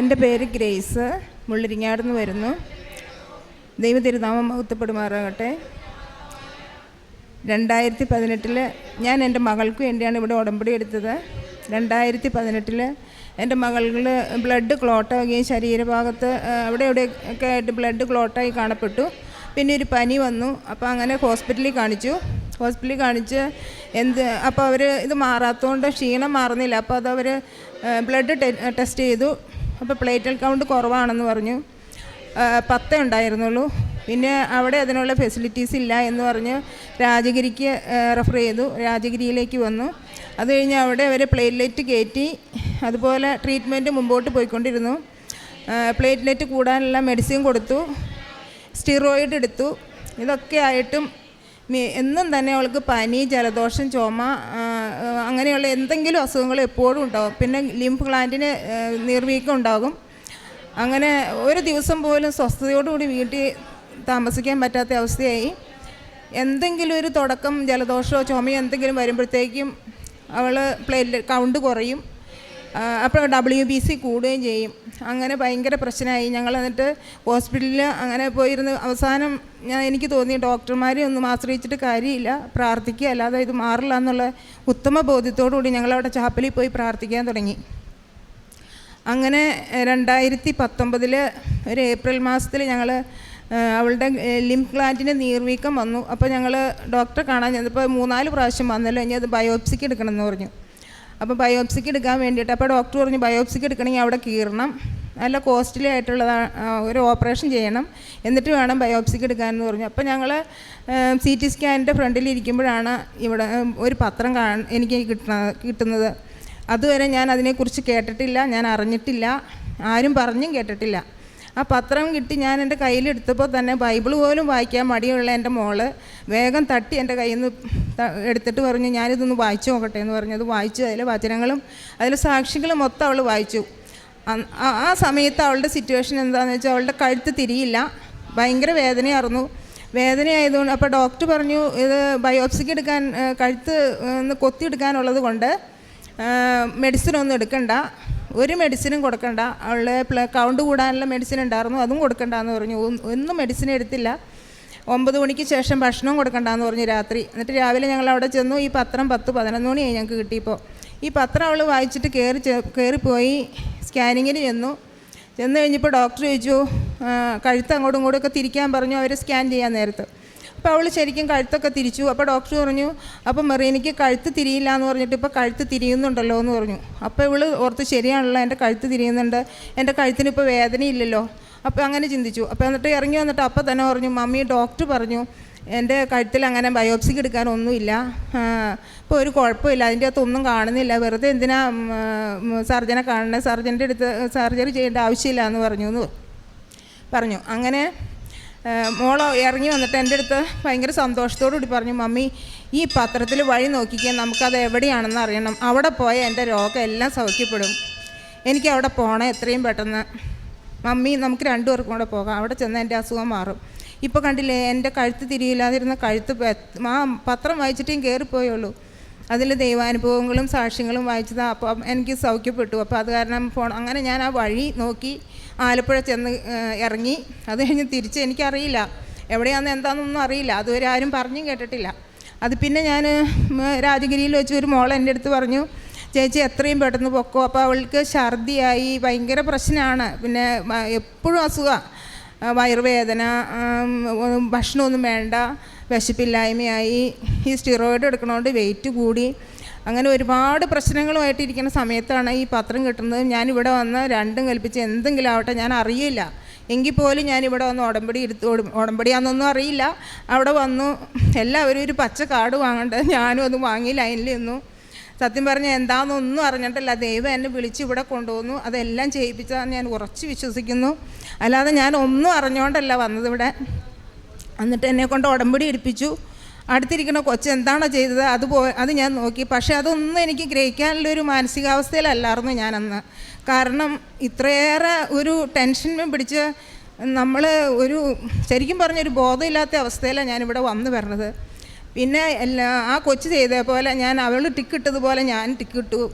എന്റെ പേര് ഗ്രേസ്. മുള്ളിരിങ്ങാട് നിന്ന് വരുന്നു. ദൈവ തിരുനാമം മഹത്വപ്പെടുമാറാകട്ടെ. രണ്ടായിരത്തി പതിനെട്ടിൽ ഞാൻ എന്റെ മകൾക്ക് വേണ്ടിയാണ് ഇവിടെ ഉടമ്പടി എടുത്തത്. രണ്ടായിരത്തി പതിനെട്ടിൽ എന്റെ മകൾക്ക് ബ്ലഡ് ക്ലോട്ടാകുകയും ശരീരഭാഗത്ത് അവിടെ എവിടെയൊക്കെ ആയിട്ട് ബ്ലഡ് ക്ലോട്ടായി കാണപ്പെട്ടു. പിന്നെ ഒരു പനി വന്നു. അപ്പോൾ അങ്ങനെ ഹോസ്പിറ്റലിൽ കാണിച്ചു. ഹോസ്പിറ്റലിൽ കാണിച്ച് എന്ത് അപ്പോൾ അവർ ഇത് മാറാത്തതുകൊണ്ട് ക്ഷീണം മാറുന്നില്ല. അപ്പോൾ അതവർ ബ്ലഡ് ടെസ്റ്റ് ചെയ്തു. അപ്പോൾ പ്ലേറ്റൽ കൗണ്ട് കുറവാണെന്ന് പറഞ്ഞു. പത്തേ ഉണ്ടായിരുന്നുള്ളൂ. പിന്നെ അവിടെ അതിനുള്ള ഫെസിലിറ്റീസ് ഇല്ല എന്ന് പറഞ്ഞ് രാജഗിരിക്ക് റെഫർ ചെയ്തു. രാജഗിരിയിലേക്ക് വന്നു. അത് കഴിഞ്ഞ് അവിടെ അവർ പ്ലേറ്റ്ലെറ്റ് കയറ്റി അതുപോലെ ട്രീറ്റ്മെന്റ് മുമ്പോട്ട് പോയിക്കൊണ്ടിരുന്നു. പ്ലേറ്റ്ലെറ്റ് കൂടാനുള്ള മെഡിസിൻ കൊടുത്തു. സ്റ്റിറോയിഡ് എടുത്തു. ഇതൊക്കെ ആയിട്ടും എന്നും തന്നെ അവൾക്ക് പനി ജലദോഷം ചുമ അങ്ങനെയുള്ള എന്തെങ്കിലും അസുഖങ്ങൾ എപ്പോഴും ഉണ്ടാകും പിന്നെ ലിംഫ് ഗ്ലാൻഡിന് നിർവീക്കം ഉണ്ടാകും. അങ്ങനെ ഒരു ദിവസം പോലും സ്വസ്ഥതയോടുകൂടി വീട്ടിൽ താമസിക്കാൻ പറ്റാത്ത അവസ്ഥയായി. എന്തെങ്കിലും ഒരു തുടക്കം ജലദോഷമോ ചുമയോ എന്തെങ്കിലും വരുമ്പോഴത്തേക്കും അവൾ പ്ലേറ്റ് കൗണ്ട് കുറയും. അപ്പോൾ ഡബ്ല്യു ബി സി കൂടുകയും ചെയ്യും. അങ്ങനെ ഭയങ്കര പ്രശ്നമായി. ഞങ്ങൾ എന്നിട്ട് ഹോസ്പിറ്റലിൽ അങ്ങനെ പോയിരുന്ന് അവസാനം ഞാൻ എനിക്ക് തോന്നി ഡോക്ടർമാരെ ഒന്നും ആശ്രയിച്ചിട്ട് കാര്യമില്ല. പ്രാർത്ഥിക്കുക അല്ലാതെ ഇത് മാറില്ല എന്നുള്ള ഉത്തമ ബോധ്യത്തോടു കൂടി ഞങ്ങളവിടെ ചാപ്പലിൽ പോയി പ്രാർത്ഥിക്കാൻ തുടങ്ങി. അങ്ങനെ രണ്ടായിരത്തി പത്തൊമ്പതിൽ ഒരു ഏപ്രിൽ മാസത്തിൽ ഞങ്ങൾ അവളുടെ ലിം ക്ലാന്റിന്റെ നീർവീക്കം വന്നു. അപ്പോൾ ഞങ്ങൾ ഡോക്ടറെ കാണാൻ ചെന്നപ്പോൾ മൂന്നാൽ പ്രാവശ്യം വന്നല്ലോ ഇനി അത് ബയോപ്സിക്ക് എടുക്കണമെന്ന് പറഞ്ഞു. അപ്പോൾ ബയോപ്സിക്ക് എടുക്കാൻ വേണ്ടിയിട്ട് അപ്പോൾ ഡോക്ടർ പറഞ്ഞു ബയോപ്സിക്ക് എടുക്കണമെങ്കിൽ അവിടെ കീറണം. നല്ല കോസ്റ്റ്ലി ആയിട്ടുള്ള ഒരു ഓപ്പറേഷൻ ചെയ്യണം. എന്നിട്ട് വേണം ബയോപ്സിക്ക് എടുക്കാനെന്ന് പറഞ്ഞു. അപ്പോൾ ഞങ്ങൾ സി ടി സ്കാനിന്റെ ഫ്രണ്ടിൽ ഇരിക്കുമ്പോഴാണ് ഇവിടെ ഒരു പത്രം കാ എനിക്ക് കിട്ടണ കിട്ടുന്നത്. അതുവരെ ഞാൻ അതിനെക്കുറിച്ച് കേട്ടിട്ടില്ല ഞാൻ അറിഞ്ഞിട്ടില്ല. ആരും പറഞ്ഞും കേട്ടിട്ടില്ല. ആ പത്രം കിട്ടി ഞാൻ എന്റെ കയ്യിലെടുത്തപ്പോൾ തന്നെ ബൈബിൾ പോലും വായിക്കാൻ മടിയുള്ള എന്റെ മോൾ വേഗം തട്ടി എന്റെ കയ്യിൽ നിന്ന് എടുത്തിട്ട് പറഞ്ഞു ഞാനിതൊന്ന് വായിച്ചു നോക്കട്ടെ എന്ന് പറഞ്ഞു. അത് വായിച്ചു അതിലെ വചനങ്ങളും അതിലെ സാക്ഷികളും മൊത്തം അവൾ വായിച്ചു. ആ- സമയത്ത് അവളുടെ സിറ്റുവേഷൻ എന്താണെന്ന് വെച്ചാൽ അവളുടെ കഴുത്ത് തിരിയില്ല. ഭയങ്കര വേദനയായിരുന്നു. വേദനയായതുകൊണ്ട് അപ്പോൾ ഡോക്ടർ പറഞ്ഞു ഇത് ബയോപ്സിക്ക് എടുക്കാൻ കഴുത്ത് ഒന്ന് കൊത്തിയെടുക്കാനുള്ളത് കൊണ്ട് മെഡിസിനൊന്നും എടുക്കണ്ട. ഒരു മെഡിസിനും കൊടുക്കണ്ട. അവളുടെ കൗണ്ട് കൂടാനുള്ള മെഡിസിൻ ഉണ്ടായിരുന്നു. അതും കൊടുക്കണ്ട എന്ന് പറഞ്ഞു. ഒന്നും മെഡിസിൻ എടുത്തില്ല. ഒമ്പത് മണിക്ക് ശേഷം ഭക്ഷണം കൊടുക്കണ്ടെന്ന് പറഞ്ഞു രാത്രി. എന്നിട്ട് രാവിലെ ഞങ്ങൾ അവിടെ ചെന്നു. ഈ പത്രം പത്ത് പതിനൊന്ന് മണിയായി ഞങ്ങൾക്ക് കിട്ടിയപ്പോൾ. ഈ പത്രം അവൾ വായിച്ചിട്ട് കയറി കയറിപ്പോയി സ്കാനിങ്ങിന് ചെന്നു. ചെന്ന് കഴിഞ്ഞപ്പോൾ ഡോക്ടർ ചോദിച്ചു കഴുത്ത് അങ്ങോട്ടും ഇങ്ങോട്ടും ഒക്കെ തിരിക്കാൻ പറഞ്ഞു. അവരെ സ്കാൻ ചെയ്യാൻ നേരത്ത്. അപ്പോൾ അവൾ ശരിക്കും കഴുത്തൊക്കെ തിരിച്ചു. അപ്പോൾ ഡോക്ടർ പറഞ്ഞു അപ്പോൾ മെറീനയ്ക്ക് കഴുത്ത് തിരിയില്ല എന്ന് പറഞ്ഞിട്ട് ഇപ്പോൾ കഴുത്ത് തിരിയുന്നുണ്ടല്ലോ എന്ന് പറഞ്ഞു. അപ്പോൾ ഇവൾ ഓർത്ത് ശരിയാണല്ലോ എന്റെ കഴുത്ത് തിരിയുന്നുണ്ട്. എന്റെ കഴുത്തിന് ഇപ്പോൾ വേദനയില്ലല്ലോ. അപ്പോൾ അങ്ങനെ ചിന്തിച്ചു. അപ്പോൾ എന്നിട്ട് ഇറങ്ങി വന്നിട്ട് അപ്പോൾ തന്നെ പറഞ്ഞു മമ്മി ഡോക്ടർ പറഞ്ഞു എന്റെ കഴുത്തിൽ അങ്ങനെ ബയോപ്സിക്ക് എടുക്കാനൊന്നുമില്ല ഇപ്പോൾ ഒരു കുഴപ്പമില്ല. അതിന്റെ അകത്തൊന്നും കാണുന്നില്ല. വെറുതെ എന്തിനാ സർജനെ കാണണേ? സർജന്റെ അടുത്ത് സർജറി ചെയ്യേണ്ട ആവശ്യമില്ല എന്ന് പറഞ്ഞു എന്ന് പറഞ്ഞു. അങ്ങനെ മോളോ ഇറങ്ങി വന്നിട്ട് എന്റെ അടുത്ത് ഭയങ്കര സന്തോഷത്തോടു കൂടി പറഞ്ഞു മമ്മി ഈ പത്രത്തിൽ വഴി നോക്കിക്കാൻ നമുക്കത് എവിടെയാണെന്ന് അറിയണം. അവിടെ പോയാൽ എന്റെ രോഗം എല്ലാം സൗഖ്യപ്പെടും എനിക്ക് അവിടെ പോകണം എത്രയും പെട്ടെന്ന്. മമ്മി നമുക്ക് രണ്ടുപേർക്കും കൂടെ പോകാം. അവിടെ ചെന്ന് എന്റെ അസുഖം മാറും. ഇപ്പോൾ കണ്ടില്ലേ എന്റെ കഴുത്ത് തിരിയില്ലാതിരുന്ന കഴുത്ത് ആ പത്രം വായിച്ചിട്ടേയും കയറിപ്പോയുള്ളൂ അതിൽ ദൈവാനുഭവങ്ങളും സാക്ഷ്യങ്ങളും വായിച്ചത്. അപ്പോൾ എനിക്ക് സൗഖ്യപ്പെട്ടു. അപ്പോൾ അത് കാരണം ഫോൺ അങ്ങനെ ഞാൻ ആ വഴി നോക്കി ആലപ്പുഴ ചെന്ന് ഇറങ്ങി. അത് കഴിഞ്ഞ് തിരിച്ച് എനിക്കറിയില്ല. എവിടെയാണെന്ന് എന്താണെന്നൊന്നും അറിയില്ല. അതുവരെ ആരും പറഞ്ഞും കേട്ടിട്ടില്ല. അത് പിന്നെ ഞാൻ രാജഗിരിയിൽ വെച്ച് ഒരു മോൾ എന്റെ അടുത്ത് പറഞ്ഞു ചേച്ചി എത്രയും പെട്ടെന്ന് പൊക്കോ. അപ്പോൾ അവൾക്ക് ഛർദിയായി ഭയങ്കര പ്രശ്നമാണ് പിന്നെ എപ്പോഴും അസുഖമാണ് വയറുവേദന ഭക്ഷണമൊന്നും വേണ്ട വിശപ്പില്ലായ്മയായി. ഈ സ്റ്റിറോയിഡ് എടുക്കണോണ്ട് വെയിറ്റ് കൂടി. അങ്ങനെ ഒരുപാട് പ്രശ്നങ്ങളുമായിട്ട് ഇരിക്കുന്ന സമയത്താണ് ഈ പത്രം കിട്ടുന്നത്. ഞാനിവിടെ വന്ന് രണ്ടും കൽപ്പിച്ച് എന്തെങ്കിലും ആവട്ടെ ഞാൻ അറിയില്ല. എങ്കിൽ പോലും ഞാനിവിടെ വന്ന് ഉടമ്പടി എടുത്ത് ഉട- ഉടമ്പടിയാണെന്നൊന്നും അറിയില്ല. അവിടെ വന്നു. എല്ലാവരും ഒരു പച്ച കാർഡ് വാങ്ങേണ്ടത് ഞാനും അത് വാങ്ങി ലൈനിൽ നിന്നു. സത്യം പറഞ്ഞാൽ എന്താണെന്നൊന്നും അറിഞ്ഞിട്ടില്ല. ദൈവം എന്നെ വിളിച്ച് ഇവിടെ കൊണ്ടുവന്നു. അതെല്ലാം ചെയ്യിപ്പിച്ചതാണെന്ന് ഞാൻ ഉറച്ച് വിശ്വസിക്കുന്നു. അല്ലാതെ ഞാൻ ഒന്നും അറിഞ്ഞുകൊണ്ടല്ല വന്നത് ഇവിടെ. എന്നിട്ട് എന്നെ കൊണ്ട് ഉടമ്പടി എടുപ്പിച്ചു. അടുത്തിരിക്കുന്ന കൊച്ച് എന്താണോ ചെയ്തത് അത് പോ അത് ഞാൻ നോക്കി. പക്ഷേ അതൊന്നും എനിക്ക് ഗ്രഹിക്കാനുള്ള ഒരു മാനസികാവസ്ഥയിലല്ലായിരുന്നു ഞാനന്ന്. കാരണം ഇത്രയേറെ ഒരു ടെൻഷൻ പിടിച്ച് നമ്മൾ ഒരു ശരിക്കും പറഞ്ഞൊരു ബോധമില്ലാത്ത അവസ്ഥയിലാണ് ഞാനിവിടെ വന്നു വരണത് പിന്നെ എല്ലാ ആ കൊച്ചു ചെയ്ത പോലെ ഞാൻ അവൾ ടിക്കിട്ടതുപോലെ ഞാൻ ടിക്കിട്ടു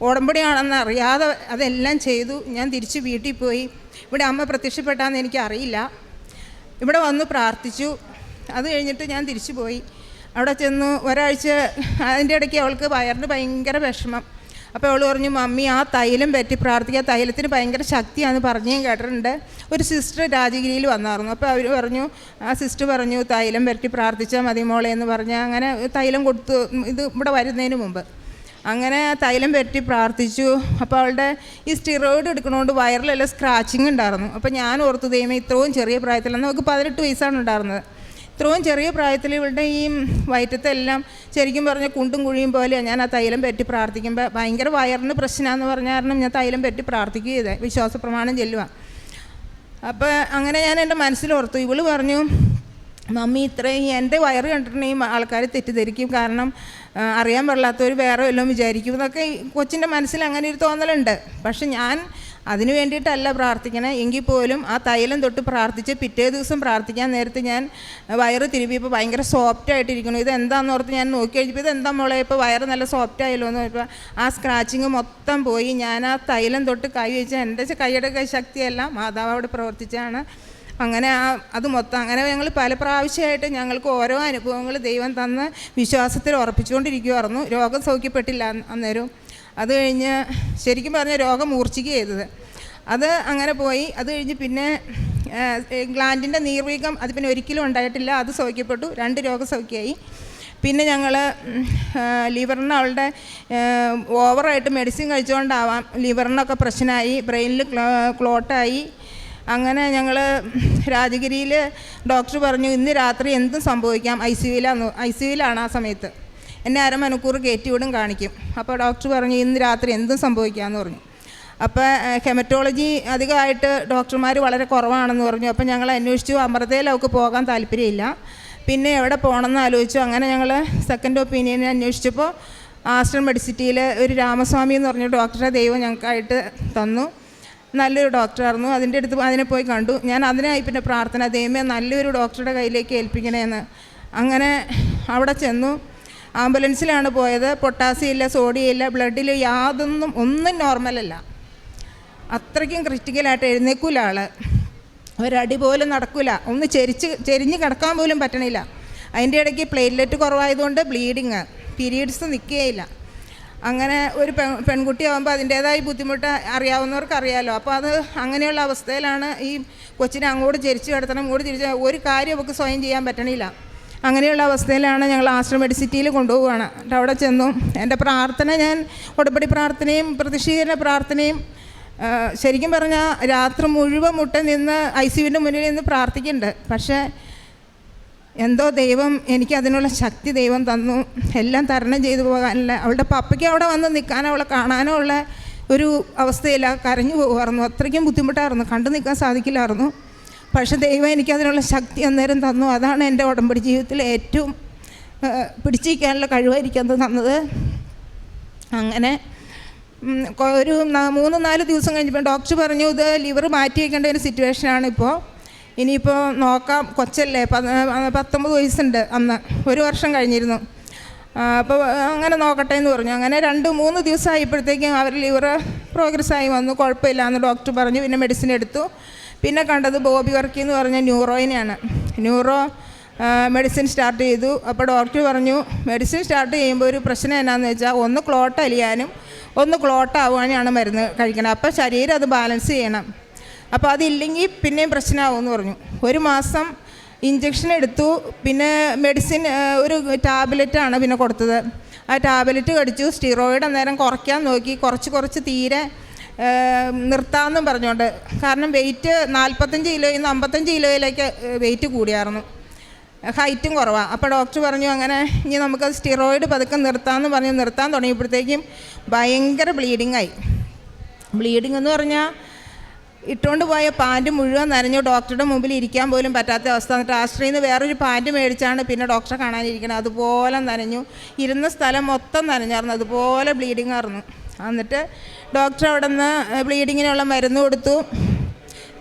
ഉടമ്പടിയാണെന്ന് അറിയാതെ അതെല്ലാം ചെയ്തു. ഞാൻ തിരിച്ച് വീട്ടിൽ പോയി. ഇവിടെ അമ്മ പ്രത്യക്ഷപ്പെട്ടാന്ന് എനിക്ക് അറിയില്ല ഇവിടെ വന്ന് പ്രാർത്ഥിച്ചു. അത് കഴിഞ്ഞിട്ട് ഞാൻ തിരിച്ചു പോയി. അവിടെ ചെന്നു. ഒരാഴ്ച അതിന്റെ ഇടയ്ക്ക് അവൾക്ക് വയറിന് ഭയങ്കര വിഷമം. അപ്പോൾ അവൾ പറഞ്ഞു മമ്മി ആ തൈലം പറ്റി പ്രാർത്ഥിക്കുക. തൈലത്തിന് ഭയങ്കര ശക്തിയാണെന്ന് പറഞ്ഞു കേട്ടിട്ടുണ്ട്. ഒരു സിസ്റ്റർ രാജഗിരിയിൽ വന്നായിരുന്നു. അപ്പോൾ അവർ പറഞ്ഞു ആ സിസ്റ്റർ പറഞ്ഞു തൈലം പറ്റി പ്രാർത്ഥിച്ചാൽ മതി മോളെ എന്ന് പറഞ്ഞ് അങ്ങനെ തൈലം കൊടുത്തു. ഇത് ഇവിടെ വരുന്നതിന് മുമ്പ്. അങ്ങനെ തൈലം പറ്റി പ്രാർത്ഥിച്ചു. അപ്പോൾ അവളുടെ ഈ സ്റ്റിറോയിഡ് എടുക്കണോണ്ട് വയറിലെല്ലാം സ്ക്രാച്ചിങ് ഉണ്ടായിരുന്നു. അപ്പോൾ ഞാൻ ഓർത്തു ദൈവം ഇത്രയും ചെറിയ പ്രായത്തിലാണ് നമുക്ക് പതിനെട്ട് വയസ്സാണ് ഉണ്ടായിരുന്നത്. ഇത്രയും ചെറിയ പ്രായത്തിൽ ഇവളുടെ ഈ വയറ്റത്തെല്ലാം ശരിക്കും പറഞ്ഞ കുണ്ടും കുഴിയും പോലെയാണ് ഞാൻ ആ തൈലം പറ്റി പ്രാർത്ഥിക്കുമ്പോൾ ഭയങ്കര വയറിന് പ്രശ്നമാണെന്ന് പറഞ്ഞ കാരണം ഞാൻ തൈലം പറ്റി പ്രാർത്ഥിക്കുക ചെയ്തേ. വിശ്വാസ പ്രമാണം ചെല്ലുക അപ്പോൾ അങ്ങനെ ഞാൻ എന്റെ മനസ്സിലോർത്തു ഇവൾ പറഞ്ഞു മമ്മി ഇത്രയും എന്റെ വയറ് കണ്ടിട്ടുണ്ടെങ്കിൽ ആൾക്കാർ തെറ്റിദ്ധരിക്കും. കാരണം അറിയാൻ പാടില്ലാത്തവർ വേറെ വല്ലതും വിചാരിക്കും. എന്നൊക്കെ കൊച്ചിന്റെ മനസ്സിൽ അങ്ങനെ ഒരു തോന്നലുണ്ട്. പക്ഷെ ഞാൻ അതിന് വേണ്ടിയിട്ടല്ല പ്രാർത്ഥിക്കണേ. എങ്കിൽ പോലും ആ തൈലം തൊട്ട് പ്രാർത്ഥിച്ച് പിറ്റേ ദിവസം പ്രാർത്ഥിക്കാൻ നേരത്തെ ഞാൻ വയറ് തിരുമ്പിയപ്പോൾ ഭയങ്കര സോഫ്റ്റ് ആയിട്ടിരിക്കുന്നു. ഇത് എന്താണെന്ന് ഓർത്ത് ഞാൻ നോക്കി കഴിഞ്ഞപ്പോൾ ഇത് എന്താ മോളെ ഇപ്പോൾ വയറ് നല്ല സോഫ്റ്റ് ആയല്ലോ എന്ന് പറഞ്ഞപ്പോൾ ആ സ്ക്രാച്ചിങ് മൊത്തം പോയി. ഞാൻ ആ തൈലം തൊട്ട് കൈ വെച്ച് എന്റെ കൈയുടെ ശക്തിയെല്ലാം മാതാവ് അവിടെ പ്രവർത്തിച്ചാണ്. അങ്ങനെ ആ അത് മൊത്തം അങ്ങനെ ഞങ്ങൾ പല പ്രാവശ്യമായിട്ട് ഞങ്ങൾക്ക് ഓരോ അനുഭവങ്ങൾ ദൈവം തന്ന് വിശ്വാസത്തിൽ ഉറപ്പിച്ചുകൊണ്ടിരിക്കുമായിരുന്നു രോഗം സൗഖ്യപ്പെട്ടില്ല അന്ന് അന്നേരം. അത് കഴിഞ്ഞ് ശരിക്കും പറഞ്ഞ രോഗം മൂർച്ഛിക്കുക ചെയ്തത്. അത് അങ്ങനെ പോയി. അത് കഴിഞ്ഞ് പിന്നെ ഗ്ലാൻഡിന്റെ നീർവീക്കം അത് പിന്നെ ഒരിക്കലും ഉണ്ടായിട്ടില്ല. അത് സൗഖ്യപ്പെട്ടു. രണ്ട് രോഗം സൗഖ്യമായി പിന്നെ ഞങ്ങൾ ലിവറിന് അവളുടെ ഓവറായിട്ട് മെഡിസിൻ കഴിച്ചുകൊണ്ടാവാം ലിവറിനൊക്കെ പ്രശ്നമായി ബ്രെയിനിൽ ക്ലോട്ടായി. അങ്ങനെ ഞങ്ങൾ രാജഗിരിയിൽ ഡോക്ടർ പറഞ്ഞു ഇന്ന് രാത്രി എന്തും സംഭവിക്കാം. ഐ സി യുയിലാണ് ഐ സി യുയിലാണ് ആ സമയത്ത്. എന്നെ അരമണിക്കൂർ കയറ്റിവിടും കാണിക്കും. അപ്പോൾ ഡോക്ടർ പറഞ്ഞു ഇന്ന് രാത്രി എന്തും സംഭവിക്കാമെന്ന് പറഞ്ഞു. അപ്പോൾ ഹെമറ്റോളജി അധികമായിട്ട് ഡോക്ടർമാർ വളരെ കുറവാണെന്ന് പറഞ്ഞു. അപ്പോൾ ഞങ്ങൾ അന്വേഷിച്ചു അമൃതയിൽ അവൾക്ക് പോകാൻ താല്പര്യമില്ല. പിന്നെ എവിടെ പോകണമെന്ന് ആലോചിച്ചു. അങ്ങനെ ഞങ്ങൾ സെക്കൻഡ് ഒപ്പീനിയനെ അന്വേഷിച്ചപ്പോൾ ആസ്റ്റർ മെഡിസിറ്റിയിൽ ഒരു രാമസ്വാമി എന്ന് പറഞ്ഞ ഡോക്ടറെ ദൈവം ഞങ്ങൾക്കായിട്ട് തന്നു. നല്ലൊരു ഡോക്ടറായിരുന്നു. അതിന്റെ അടുത്ത് അതിനെ പോയി കണ്ടു. ഞാൻ അതിനായി പിന്നെ പ്രാർത്ഥന ദൈവമേ നല്ലൊരു ഡോക്ടറുടെ കയ്യിലേക്ക് ഏൽപ്പിക്കണേന്ന്. അങ്ങനെ അവിടെ ചെന്നു. ആംബുലൻസിലാണ് പോയത്. പൊട്ടാസ്യം ഇല്ല സോഡിയം ഇല്ല ബ്ലഡിൽ യാതൊന്നും ഒന്നും നോർമലല്ല അത്രയ്ക്കും ക്രിറ്റിക്കലായിട്ട് എഴുന്നേക്കൂല ആൾ ഒരടി പോലും നടക്കില്ല ഒന്ന് ചെരിച്ച് ചെരിഞ്ഞ് കിടക്കാൻ പോലും പറ്റണില്ല. അതിന്റെ ഇടയ്ക്ക് പ്ലേറ്റ്ലെറ്റ് കുറവായതുകൊണ്ട് ബ്ലീഡിങ് പീരീഡ്സ് നിൽക്കുകയില്ല. അങ്ങനെ ഒരു പെൺകുട്ടി പെൺകുട്ടിയാകുമ്പോൾ അതിന്റേതായ ബുദ്ധിമുട്ട് അറിയാവുന്നവർക്ക് അറിയാമല്ലോ അപ്പോൾ അത് അങ്ങനെയുള്ള അവസ്ഥയിലാണ് ഈ കൊച്ചിനെ അങ്ങോട്ട് ചെരിച്ച് കിടത്തണം ഇങ്ങോട്ട് തിരിച്ച് ഒരു കാര്യം അവൾക്ക് സ്വയം ചെയ്യാൻ പറ്റണില്ല. അങ്ങനെയുള്ള അവസ്ഥയിലാണ് ഞങ്ങൾ ആശ്രമ മെഡിസിറ്റിയിൽ കൊണ്ടുപോവുകയാണ്. എന്നിട്ട് അവിടെ ചെന്നു. എന്റെ പ്രാർത്ഥന ഞാൻ ഉടമ്പടി പ്രാർത്ഥനയും പ്രതിഷീകരണ പ്രാർത്ഥനയും ശരിക്കും പറഞ്ഞാൽ രാത്രി മുഴുവൻ മുട്ട നിന്ന് ഐ സിയുവിന്റെ മുന്നിൽ നിന്ന് പ്രാർത്ഥിക്കുന്നുണ്ട്. പക്ഷേ എന്തോ ദൈവം എനിക്ക് അതിനുള്ള ശക്തി ദൈവം തന്നു. എല്ലാം തരണം ചെയ്തു പോകാനുള്ള അവളുടെ പപ്പയ്ക്ക് അവിടെ വന്ന് നിൽക്കാനോ അവളെ കാണാനോ ഉള്ള ഒരു അവസ്ഥയില്ല. കരഞ്ഞു പോകുമായിരുന്നു അത്രയ്ക്കും ബുദ്ധിമുട്ടായിരുന്നു. കണ്ടു നിൽക്കാൻ സാധിക്കില്ലായിരുന്നു. പക്ഷെ ദൈവം എനിക്ക് അതിനുള്ള ശക്തി അന്നേരം തന്നു. അതാണ് എന്റെ ഉടമ്പടി ജീവിതത്തിൽ ഏറ്റവും പിടിച്ചിരിക്കാനുള്ള കഴിവായിരിക്കും അത് തന്നത്. അങ്ങനെ ഒരു മൂന്ന് നാല് ദിവസം കഴിഞ്ഞപ്പോൾ ഡോക്ടർ പറഞ്ഞു ഇത് ലിവർ മാറ്റി വയ്ക്കേണ്ട ഒരു സിറ്റുവേഷനാണ് ഇപ്പോൾ ഇനിയിപ്പോൾ നോക്കാം. കൊച്ചല്ലേ പത്തൊമ്പത് വയസ്സുണ്ട് അന്ന്. ഒരു വർഷം കഴിഞ്ഞിരുന്നു. അപ്പോൾ അങ്ങനെ നോക്കട്ടെ എന്ന് പറഞ്ഞു. അങ്ങനെ രണ്ട് മൂന്ന് ദിവസമായപ്പോഴത്തേക്കും അവർ ലിവർ പ്രോഗ്രസ്സായി വന്നു. കുഴപ്പമില്ല എന്ന് ഡോക്ടർ പറഞ്ഞു. പിന്നെ മെഡിസിൻ എടുത്തു. പിന്നെ കണ്ടത് ബോബി വർക്കി എന്ന് പറഞ്ഞ ന്യൂറോയിനെയാണ്. ന്യൂറോ മെഡിസിൻ സ്റ്റാർട്ട് ചെയ്തു. അപ്പോൾ ഡോക്ടർ പറഞ്ഞു മെഡിസിൻ സ്റ്റാർട്ട് ചെയ്യുമ്പോൾ ഒരു പ്രശ്നം എന്നാന്ന് വെച്ചാൽ ഒന്ന് ക്ലോട്ട് അലിയാനും ഒന്ന് ക്ലോട്ട് ആവാനാണ് മരുന്ന് കഴിക്കണം അപ്പോൾ ശരീരം അത് ബാലൻസ് ചെയ്യണം. അപ്പോൾ അതില്ലെങ്കിൽ പിന്നെയും പ്രശ്നമാവും എന്ന് പറഞ്ഞു. ഒരു മാസം ഇഞ്ചക്ഷൻ എടുത്തു. പിന്നെ മെഡിസിൻ ഒരു ടാബ്ലറ്റാണ് പിന്നെ കൊടുത്തത്. ആ ടാബ്ലറ്റ് കടിച്ചു. സ്റ്റിറോയിഡ് അന്നേരം കുറയ്ക്കാൻ നോക്കി. കുറച്ച് കുറച്ച് തീരെ നിർത്താമെന്നും പറഞ്ഞുകൊണ്ട്. കാരണം വെയിറ്റ് നാൽപ്പത്തഞ്ച് കിലോയിൽ നിന്ന് അമ്പത്തഞ്ച് കിലോയിലേക്ക് വെയിറ്റ് കൂടിയായിരുന്നു. ഹൈറ്റും കുറവാണ് അപ്പോൾ ഡോക്ടർ പറഞ്ഞു അങ്ങനെ ഇനി നമുക്ക് സ്റ്റിറോയിഡ് പതുക്കെ നിർത്താമെന്ന് പറഞ്ഞ്. നിർത്താൻ തുടങ്ങിയപ്പോഴത്തേക്കും ഭയങ്കര ബ്ലീഡിംഗ് ആയി. ബ്ലീഡിംഗ് എന്ന് പറഞ്ഞാൽ ഇട്ടുകൊണ്ട് പോയ പാന്റ് മുഴുവൻ നനഞ്ഞു ഡോക്ടറുടെ മുമ്പിൽ ഇരിക്കാൻ പോലും പറ്റാത്ത അവസ്ഥ. എന്നിട്ട് ആശ്രയിൽ നിന്ന് വേറൊരു പാന്റ് മേടിച്ചാണ് പിന്നെ ഡോക്ടറെ കാണാനിരിക്കുന്നത് അതുപോലെ നനഞ്ഞു. ഇരുന്ന സ്ഥലം മൊത്തം നനഞ്ഞായിരുന്നു. അതുപോലെ ബ്ലീഡിംഗ് ആയിരുന്നു. എന്നിട്ട് ഡോക്ടർ അവിടെ നിന്ന് ബ്ലീഡിങ്ങിനുള്ള മരുന്ന് കൊടുത്തു.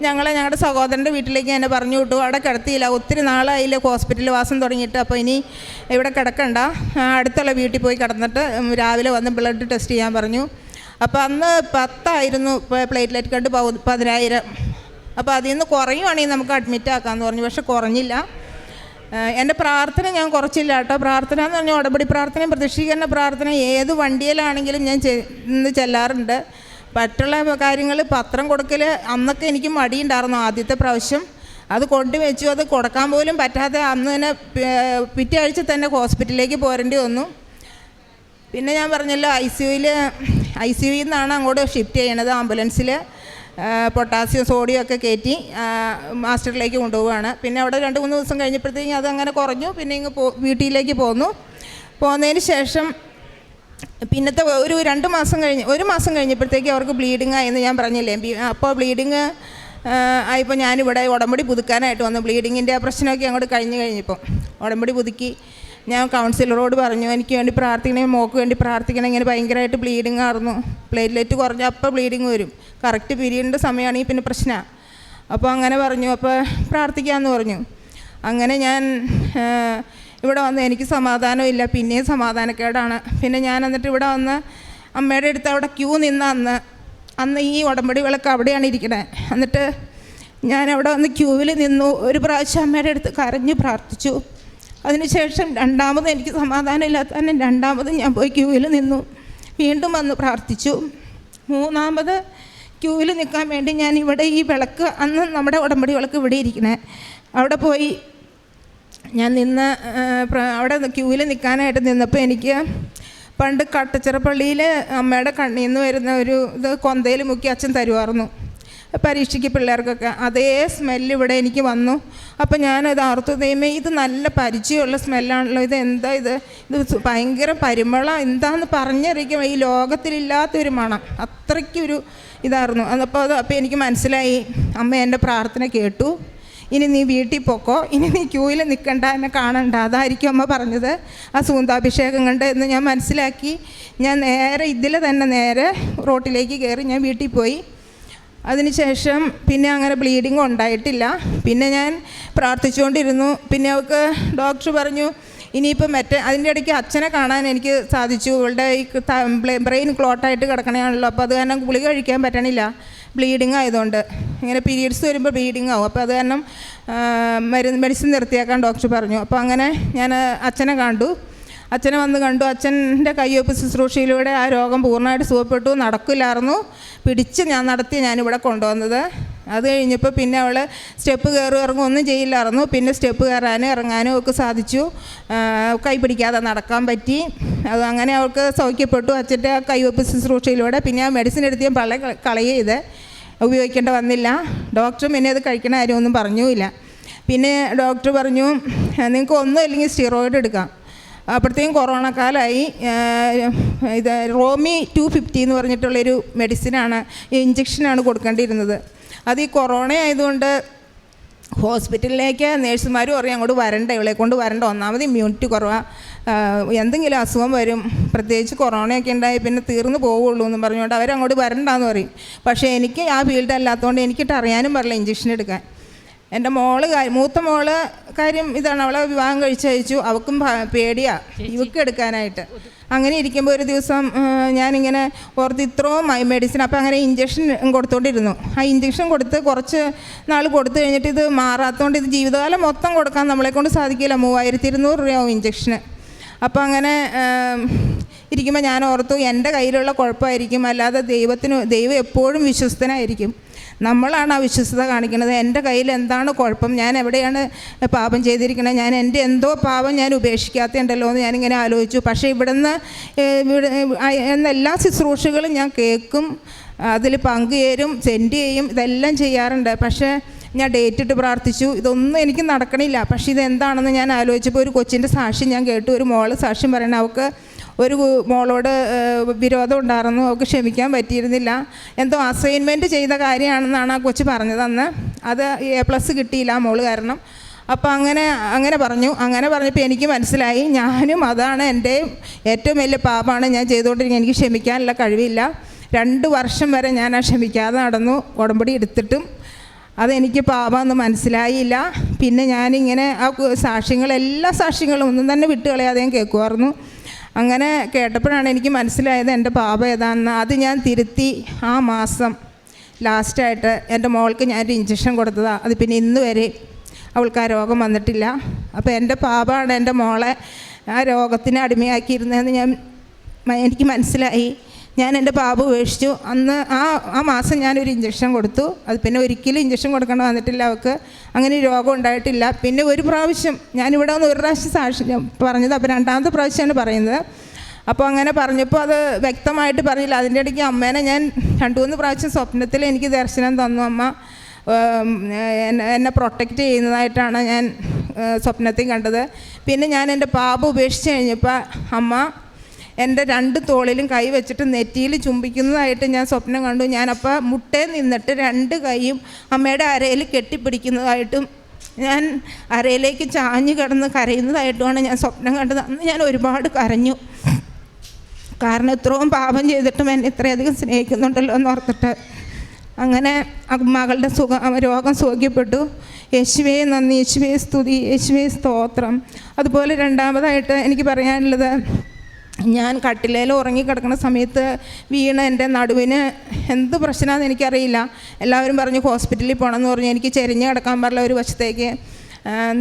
ഞങ്ങളെ ഞങ്ങളുടെ സഹോദരന്റെ വീട്ടിലേക്ക് എന്നെ പറഞ്ഞു വിട്ടു. അവിടെ കിടത്തിയില്ല. ഒത്തിരി നാളായില്ല ഹോസ്പിറ്റലിൽ വാസം തുടങ്ങിയിട്ട്. അപ്പോൾ ഇനി ഇവിടെ കിടക്കണ്ട. അടുത്തുള്ള വീട്ടിൽ പോയി കിടന്നിട്ട് രാവിലെ വന്ന് ബ്ലഡ് ടെസ്റ്റ് ചെയ്യാൻ പറഞ്ഞു. അപ്പോൾ അന്ന് പത്തായിരുന്നു പ്ലേറ്റ്ലെറ്റ് കണ്ട് പതിനായിരം. അപ്പോൾ അതിൽ നിന്ന് കുറയുവാണെങ്കിൽ നമുക്ക് അഡ്മിറ്റ് ആക്കാമെന്ന് പറഞ്ഞു. പക്ഷെ കുറഞ്ഞില്ല. എന്റെ പ്രാർത്ഥന ഞാൻ കുറച്ചില്ല കേട്ടോ. പ്രാർത്ഥന എന്ന് പറഞ്ഞാൽ ഉടമ്പടി പ്രാർത്ഥനയും പ്രതിഷ്ഠീകരണ പ്രാർത്ഥന ഏത് വണ്ടിയിലാണെങ്കിലും ഞാൻ ചെന്ന് ചെല്ലാറുണ്ട്. മറ്റുള്ള കാര്യങ്ങൾ പത്രം കൊടുക്കൽ അന്നൊക്കെ എനിക്ക് മടിയുണ്ടായിരുന്നു ആദ്യത്തെ പ്രാവശ്യം. അത് കൊണ്ടുവച്ചു അത് കൊടുക്കാൻ പോലും പറ്റാതെ അന്ന് തന്നെ പിറ്റേ ആഴ്ച തന്നെ ഹോസ്പിറ്റലിലേക്ക് പോരേണ്ടി വന്നു. പിന്നെ ഞാൻ പറഞ്ഞല്ലോ ഐ സി യുയിൽ ഐ സി യുയിൽ നിന്നാണ് അങ്ങോട്ട് ഷിഫ്റ്റ് ചെയ്യണത് ആംബുലൻസിൽ പൊട്ടാസ്യം സോഡിയം ഒക്കെ കയറ്റി മാസ്റ്ററിലേക്ക് കൊണ്ടുപോവുകയാണ്. പിന്നെ അവിടെ രണ്ട് മൂന്ന് ദിവസം കഴിഞ്ഞപ്പോഴത്തേക്കും അതങ്ങനെ കുറഞ്ഞു. പിന്നെ ഇങ്ങ് പോ വീട്ടിലേക്ക് പോന്നു. പോന്നതിന് ശേഷം പിന്നത്തെ ഒരു രണ്ട് മാസം കഴിഞ്ഞ് ഒരു മാസം കഴിഞ്ഞപ്പോഴത്തേക്ക് അവർക്ക് ബ്ലീഡിങ് ആയെന്ന് ഞാൻ പറഞ്ഞില്ലേ. അപ്പോൾ ബ്ലീഡിങ് ആയപ്പോൾ ഞാനിവിടെ ഉടമ്പടി പുതുക്കാനായിട്ട് വന്നു. ബ്ലീഡിങ്ങിന്റെ പ്രശ്നമൊക്കെ അങ്ങോട്ട് കഴിഞ്ഞ് കഴിഞ്ഞപ്പോൾ ഉടമ്പടി പുതുക്കി. ഞാൻ കൗൺസിലറോട് പറഞ്ഞു എനിക്ക് വേണ്ടി പ്രാർത്ഥിക്കണേ മോക്ക് വേണ്ടി പ്രാർത്ഥിക്കണേ. ഇങ്ങനെ ഭയങ്കരമായിട്ട് ബ്ലീഡിങ് ആയിരുന്നു പ്ലേറ്റ്ലെറ്റ് കുറഞ്ഞപ്പോൾ ബ്ലീഡിങ് വരും. കറക്റ്റ് പീരീഡിന്റെ സമയമാണെങ്കിൽ പിന്നെ പ്രശ്നമാണ് അപ്പോൾ അങ്ങനെ പറഞ്ഞു അപ്പോൾ പ്രാർത്ഥിക്കാമെന്ന് പറഞ്ഞു. അങ്ങനെ ഞാൻ ഇവിടെ വന്ന് എനിക്ക് സമാധാനമില്ല പിന്നെയും സമാധാനക്കേടാണ്. പിന്നെ ഞാൻ എന്നിട്ട് ഇവിടെ വന്ന് അമ്മയുടെ അടുത്ത് അവിടെ ക്യൂ നിന്ന അന്ന് അന്ന് ഈ ഉടമ്പടി വിളക്ക് അവിടെയാണ് ഇരിക്കണേ. എന്നിട്ട് ഞാൻ അവിടെ വന്ന് ക്യൂവിൽ നിന്നു ഒരു പ്രാവശ്യം അമ്മയുടെ അടുത്ത് കരഞ്ഞ് പ്രാർത്ഥിച്ചു. അതിനുശേഷം രണ്ടാമത് എനിക്ക് സമാധാനമില്ലാത്ത തന്നെ രണ്ടാമത് ഞാൻ പോയി ക്യൂവിൽ നിന്നു. വീണ്ടും വന്ന് പ്രാർത്ഥിച്ചു. മൂന്നാമത് ക്യൂവിൽ നിൽക്കാൻ വേണ്ടി ഞാൻ ഇവിടെ ഈ വിളക്ക് അന്ന് നമ്മുടെ ഉടമ്പടി വിളക്ക് ഇവിടെ ഇരിക്കണേ. അവിടെ പോയി ഞാൻ നിന്ന് അവിടെ ക്യൂവിൽ നിൽക്കാനായിട്ട് നിന്നപ്പോൾ എനിക്ക് പണ്ട് കട്ടച്ചിറപ്പള്ളിയിൽ അമ്മയുടെ കണ്ണിൽ നിന്ന് വരുന്ന ഒരു ഇത് കൊന്തയിൽ മുക്കി അച്ഛൻ തരുമായിരുന്നു. പരീക്ഷയ്ക്ക് പിള്ളേർക്കൊക്കെ അതേ സ്മെല്ല് ഇവിടെ എനിക്ക് വന്നു. അപ്പോൾ ഞാനത് ആർത്തു ദൈവമേ ഇത് നല്ല പരിചയമുള്ള സ്മെല്ലാണല്ലോ ഇത് എന്താ ഇത്? ഇത് ഭയങ്കര പരിമളം. എന്താന്ന് പറഞ്ഞറിയിക്കും ഈ ലോകത്തിലില്ലാത്തൊരു മണം. അത്രയ്ക്കൊരു ഇതായിരുന്നു. അപ്പോൾ അത് അപ്പോൾ എനിക്ക് മനസ്സിലായി. അമ്മ എന്റെ പ്രാർത്ഥന കേട്ടു. ഇനി നീ വീട്ടിൽ പോക്കോ. ഇനി നീ ക്യൂവിൽ നിൽക്കണ്ട എന്നെ കാണണ്ട. അതായിരിക്കും അമ്മ പറഞ്ഞത്. ആ സൂന്താഭിഷേകം കണ്ട് എന്ന് ഞാൻ മനസ്സിലാക്കി. ഞാൻ നേരെ ഇതിൽ തന്നെ നേരെ റോട്ടിലേക്ക് കയറി ഞാൻ വീട്ടിൽ പോയി. അതിനുശേഷം പിന്നെ അങ്ങനെ ബ്ലീഡിങ് ഉണ്ടായിട്ടില്ല. പിന്നെ ഞാൻ പ്രാർത്ഥിച്ചുകൊണ്ടിരുന്നു. പിന്നെ അവൾക്ക് ഡോക്ടർ പറഞ്ഞു ഇനിയിപ്പോൾ മറ്റേ അതിന്റെ ഇടയ്ക്ക് അച്ഛനെ കാണാൻ എനിക്ക് സാധിച്ചു. ഇവളുടെ ഈ ബ്രെയിൻ ക്ലോട്ടായിട്ട് കിടക്കണയാണല്ലോ. അപ്പോൾ അത് കാരണം ഗുളിക കഴിക്കാൻ പറ്റണില്ല. ബ്ലീഡിങ് ആയതുകൊണ്ട്. ഇങ്ങനെ പീരീഡ്സ് വരുമ്പോൾ ബ്ലീഡിങ് ആവും. അപ്പോൾ അത് കാരണം മരുന്ന് മെഡിസിൻ നിർത്തിയാക്കാൻ ഡോക്ടർ പറഞ്ഞു. അപ്പോൾ അങ്ങനെ ഞാൻ അച്ഛനെ കണ്ടു. അച്ഛനെ വന്ന് കണ്ടു. അച്ഛന്റെ കയ്യൊപ്പ് ശുശ്രൂഷയിലൂടെ ആ രോഗം പൂർണമായിട്ട് സുഖപ്പെട്ടു. നടക്കില്ലായിരുന്നു. പിടിച്ച് ഞാൻ നടത്തി ഞാനിവിടെ കൊണ്ടുവന്നത്. അത് കഴിഞ്ഞപ്പോൾ പിന്നെ അവൾ സ്റ്റെപ്പ് കയറും ഇറങ്ങും ഒന്നും ചെയ്യില്ലായിരുന്നു പിന്നെ സ്റ്റെപ്പ് കയറാനും ഇറങ്ങാനും ഒക്കെ സാധിച്ചു. കൈ പിടിക്കാതെ നടക്കാൻ പറ്റി. അത് അങ്ങനെ അവൾക്ക് സൗഖ്യപ്പെട്ടു. അച്ഛന്റെ ആ കൈവപ്പ് ശുശ്രൂഷയിലൂടെ പിന്നെ ആ മെഡിസിൻ എടുത്ത് ഞാൻ പള്ള കളയുക ചെയ്ത് ഉപയോഗിക്കേണ്ട വന്നില്ല. ഡോക്ടറും പിന്നെ അത് കഴിക്കണ കാര്യമൊന്നും പറഞ്ഞുമില്ല. പിന്നെ ഡോക്ടർ പറഞ്ഞു നിങ്ങൾക്ക് ഒന്നും ഇല്ലെങ്കിൽ സ്റ്റിറോയിഡ് എടുക്കാം. അപ്പോഴത്തേക്കും കൊറോണ കാലമായി ഇത് റോമി ടു ഫിഫ്റ്റി എന്ന് പറഞ്ഞിട്ടുള്ളൊരു മെഡിസിനാണ് ഇഞ്ചക്ഷനാണ് കൊടുക്കേണ്ടിയിരുന്നത്. അത് ഈ കൊറോണ ആയതുകൊണ്ട് ഹോസ്പിറ്റലിലേക്ക് നേഴ്സുമാരും പറയും അങ്ങോട്ട് വരണ്ട ഇവളെ കൊണ്ട് വരണ്ട ഒന്നാമത് ഇമ്മ്യൂണിറ്റി കുറവാണ് എന്തെങ്കിലും അസുഖം വരും പ്രത്യേകിച്ച് കൊറോണയൊക്കെ ഉണ്ടായി പിന്നെ തീർന്നു പോവുള്ളൂ എന്ന് പറഞ്ഞുകൊണ്ട് അവരങ്ങോട്ട് വരണ്ടെന്ന് പറയും. പക്ഷേ എനിക്ക് ആ ഫീൽഡ് അല്ലാത്തതുകൊണ്ട് എനിക്കിട്ട് അറിയാനും പറയില്ല ഇഞ്ചക്ഷൻ എടുക്കാൻ. എന്റെ മോൾ മൂത്ത മോൾ കാര്യം ഇതാണ്. അവളെ വിവാഹം കഴിച്ചയച്ചു അവൾക്കും ഭ- പേടിയാ ഇവക്ക് എടുക്കാനായിട്ട്. അങ്ങനെ ഇരിക്കുമ്പോൾ ഒരു ദിവസം ഞാനിങ്ങനെ ഓർത്ത് ഇത്രയും മെഡിസിൻ അപ്പോൾ അങ്ങനെ ഇഞ്ചക്ഷൻ കൊടുത്തോണ്ടിരുന്നു. ആ ഇഞ്ചക്ഷൻ കൊടുത്ത് കുറച്ച് നാൾ കൊടുത്തു കഴിഞ്ഞിട്ട് ഇത് മാറാത്തതുകൊണ്ട് ഇത് ജീവിതകാലം മൊത്തം കൊടുക്കാൻ നമ്മളെ കൊണ്ട് സാധിക്കില്ല. മൂവായിരത്തി ഇരുന്നൂറ് രൂപയാവും ഇഞ്ചക്ഷന് അപ്പോൾ അങ്ങനെ ഇരിക്കുമ്പോൾ ഞാൻ ഓർത്തു എന്റെ കയ്യിലുള്ള കുഴപ്പമായിരിക്കും. അല്ലാതെ ദൈവത്തിന് ദൈവം എപ്പോഴും വിശ്വസ്തനായിരിക്കും. നമ്മളാണ് ആ വിശ്വസ്തത കാണിക്കുന്നത്. എന്റെ കയ്യിൽ എന്താണ് കുഴപ്പം? ഞാൻ എവിടെയാണ് പാപം ചെയ്തിരിക്കുന്നത് ഞാൻ എന്റെ എന്തോ പാപം ഞാൻ ഉപേക്ഷിക്കാത്തതുണ്ടല്ലോ എന്ന് ഞാനിങ്ങനെ ആലോചിച്ചു. പക്ഷേ ഇവിടുന്ന് എന്നെല്ലാ ശുശ്രൂഷകളും ഞാൻ കേൾക്കും. അതിൽ പങ്കുചേരും സെൻഡ് ചെയ്യും ഇതെല്ലാം ചെയ്യാറുണ്ട്. പക്ഷേ ഞാൻ ഡേറ്റ് ഇട്ട് പ്രാർത്ഥിച്ചു. ഇതൊന്നും എനിക്ക് നടക്കണില്ല. പക്ഷേ ഇതെന്താണെന്ന് ഞാൻ ആലോചിച്ചപ്പോൾ ഒരു കൊച്ചിന്റെ സാക്ഷ്യം ഞാൻ കേട്ടു. ഒരു മോൾ സാക്ഷ്യം പറയണം അവൾക്ക് ഒരു മോളോട് വിരോധം ഉണ്ടായിരുന്നു അവൾക്ക് ക്ഷമിക്കാൻ പറ്റിയിരുന്നില്ല. എന്തോ അസൈൻമെന്റ് ചെയ്ത കാര്യമാണെന്നാണ് ആ കൊച്ചു പറഞ്ഞത് അന്ന്. അത് എ പ്ലസ് കിട്ടിയില്ല മോൾ കാരണം. അപ്പോൾ അങ്ങനെ അങ്ങനെ പറഞ്ഞു. അങ്ങനെ പറഞ്ഞപ്പോൾ എനിക്ക് മനസ്സിലായി ഞാനും അതാണ് എന്റെ ഏറ്റവും വലിയ പാപമാണ് ഞാൻ ചെയ്തുകൊണ്ടിരിക്കുന്നത്. എനിക്ക് ക്ഷമിക്കാനുള്ള കഴിവില്ല. രണ്ട് വർഷം വരെ ഞാൻ ആ ക്ഷമിക്കാതെ നടന്നു ഉടമ്പടി എടുത്തിട്ടും. അതെനിക്ക് പാപമെന്ന് മനസ്സിലായില്ല. പിന്നെ ഞാനിങ്ങനെ ആ സാക്ഷ്യങ്ങൾ എല്ലാ സാക്ഷ്യങ്ങളും ഒന്നും തന്നെ വിട്ടുകളയാതെയും കേൾക്കുമായിരുന്നു അങ്ങനെ കേട്ടപ്പോഴാണ് എനിക്ക് മനസ്സിലായത് എന്റെ പാപം ഏതാണെന്ന്. അത് ഞാൻ തിരുത്തി ആ മാസം ലാസ്റ്റായിട്ട് എന്റെ മോൾക്ക് ഞാനൊരു ഇഞ്ചക്ഷൻ കൊടുത്തതാണ് അത് പിന്നെ ഇന്ന് വരെ അവൾക്ക് ആ രോഗം വന്നിട്ടില്ല. അപ്പോൾ എന്റെ പാപമാണ് എന്റെ മോളെ ആ രോഗത്തിന് അടിമയാക്കിയിരുന്നതെന്ന് ഞാൻ എനിക്ക് മനസ്സിലായി. ഞാൻ എന്റെ പാപം ഉപേക്ഷിച്ചു. അന്ന് ആ ആ മാസം ഞാനൊരു ഇഞ്ചക്ഷൻ കൊടുത്തു. അത് പിന്നെ ഒരിക്കലും ഇഞ്ചക്ഷൻ കൊടുക്കേണ്ട വന്നിട്ടില്ല അവൾക്ക്. അങ്ങനെ രോഗം ഉണ്ടായിട്ടില്ല. പിന്നെ ഒരു പ്രാവശ്യം ഞാനിവിടെ വന്ന് ഒരു പ്രാവശ്യം സാക്ഷി പറഞ്ഞത് അപ്പോൾ രണ്ടാമത്തെ പ്രാവശ്യമാണ് പറയുന്നത്. അപ്പോൾ അങ്ങനെ പറഞ്ഞപ്പോൾ അത് വ്യക്തമായിട്ട് പറഞ്ഞില്ല. അതിന്റെ ഇടയ്ക്ക് അമ്മേനെ ഞാൻ രണ്ടു മൂന്ന് പ്രാവശ്യം സ്വപ്നത്തിൽ എനിക്ക് ദർശനം തന്നു അമ്മ. എന്നെ എന്നെ പ്രൊട്ടക്റ്റ് ചെയ്യുന്നതായിട്ടാണ് ഞാൻ സ്വപ്നത്തിൽ കണ്ടത്. പിന്നെ ഞാൻ എന്റെ പാപ്പ് ഉപേക്ഷിച്ച് കഴിഞ്ഞപ്പോൾ അമ്മ എന്റെ രണ്ട് തോളിലും കൈ വെച്ചിട്ട് നെറ്റിയിൽ ചുംബിക്കുന്നതായിട്ട് ഞാൻ സ്വപ്നം കണ്ടു. ഞാനപ്പോൾ മുട്ടേ നിന്നിട്ട് രണ്ട് കൈയും അമ്മയുടെ അരയിൽ കെട്ടിപ്പിടിക്കുന്നതായിട്ടും ഞാൻ അരയിലേക്ക് ചാഞ്ഞു കിടന്ന് കരയുന്നതായിട്ടുമാണ് ഞാൻ സ്വപ്നം കണ്ടത്. അന്ന് ഞാൻ ഒരുപാട് കരഞ്ഞു. കാരണം ഇത്രയും പാപം ചെയ്തിട്ടും എന്നെ ഇത്രയധികം സ്നേഹിക്കുന്നുണ്ടല്ലോ എന്ന് ഓർത്തിട്ട് അങ്ങനെ മകളുടെ സുഖം രോഗം സുഖിക്കപ്പെട്ടു യേശുവേ നന്ദി യേശുവേ സ്തുതി യേശുവേ സ്തോത്രം. അതുപോലെ രണ്ടാമതായിട്ട് എനിക്ക് പറയാനുള്ളത് ഞാൻ കട്ടിലേൽ ഉറങ്ങിക്കിടക്കുന്ന സമയത്ത് വീണ് എന്റെ നടുവിന് എന്ത് പ്രശ്നമാണെന്ന് എനിക്കറിയില്ല. എല്ലാവരും പറഞ്ഞു ഹോസ്പിറ്റലിൽ പോകണമെന്ന് പറഞ്ഞു. എനിക്ക് ചെരിഞ്ഞ് കിടക്കാൻ പാടില്ല ഒരു വശത്തേക്ക്